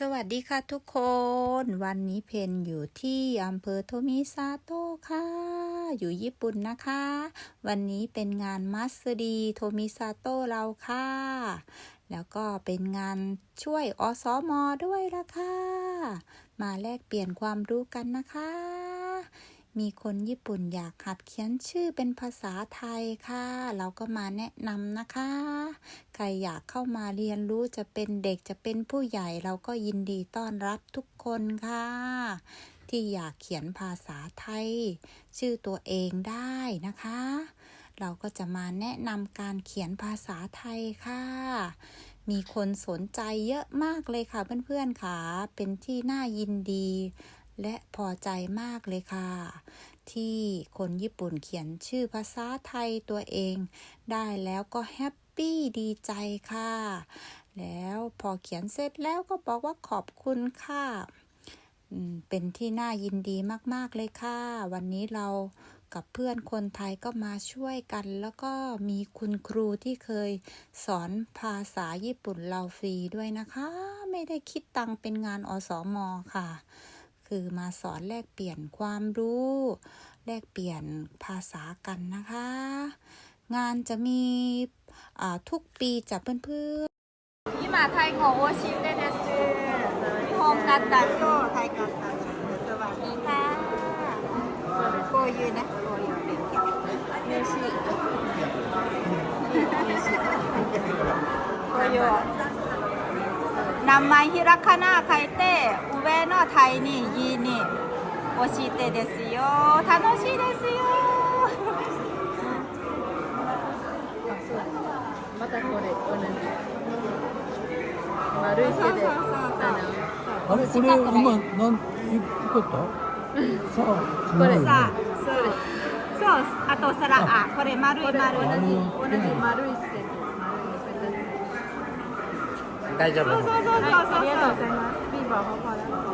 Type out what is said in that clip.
สวัสดีค่ะทุกคน วันนี้เพนอยู่ที่อำเภอโทมิซาโตะค่ะ อยู่ญี่ปุ่นนะคะ วันนี้เป็นงานมัสดีโทมิซาโตะเราค่ะ แล้วก็เป็นงานช่วยอสมด้วยละค่ะ มาแลกเปลี่ยนความรู้กันนะคะ มีคนญี่ปุ่นอยากหัดเขียนชื่อเป็นภาษาไทยค่ะ เราก็มาแนะนำนะคะ ใครอยากเข้ามาเรียนรู้จะเป็นเด็กจะเป็นผู้ใหญ่เราก็ยินดีต้อนรับทุกคนค่ะ ที่อยากเขียนภาษาไทย ชื่อตัวเองได้นะคะ เราก็จะมาแนะนำการเขียนภาษาไทยค่ะมีคนสนใจเยอะมากเลยค่ะเพื่อนๆค่ะ เป็นที่น่ายินดี และพอใจมากเลยค่ะ ที่คนญี่ปุ่นเขียนชื่อภาษาไทยตัวเอง ได้แล้วก็แฮปปี้ดีใจค่ะ แล้วพอเขียนเสร็จแล้วก็บอกว่าขอบคุณค่ะเป็นที่น่ายินดีมาก ๆ เลยค่ะ วันนี้เรากับเพื่อนคนไทยก็มาช่วยกัน แล้วก็มีคุณครูที่เคยสอนภาษาญี่ปุ่นเราฟรีด้วยนะคะ ไม่ได้คิดตังเป็นงานอสมค่ะ คือมาสอนแลกเปลี่ยนความรู้ แลกเปลี่ยนภาษากันนะคะ งานจะมีอ่าทุกปีจะเพื่อนๆ 今タイ語を教えてです日本型とタイ型ですสวัสดีค่ะこういうねこういう勉強嬉しいこういう名前ひらかな書いて 上のタイに「い」に教えてですよ楽しいですよまたこれ同じ丸い手でそうそうそうそうあれこれ今なんよかったさあこれうんさあそうそうあとさらあこれ丸い丸い同じ同じ丸い说说说说说说说说说。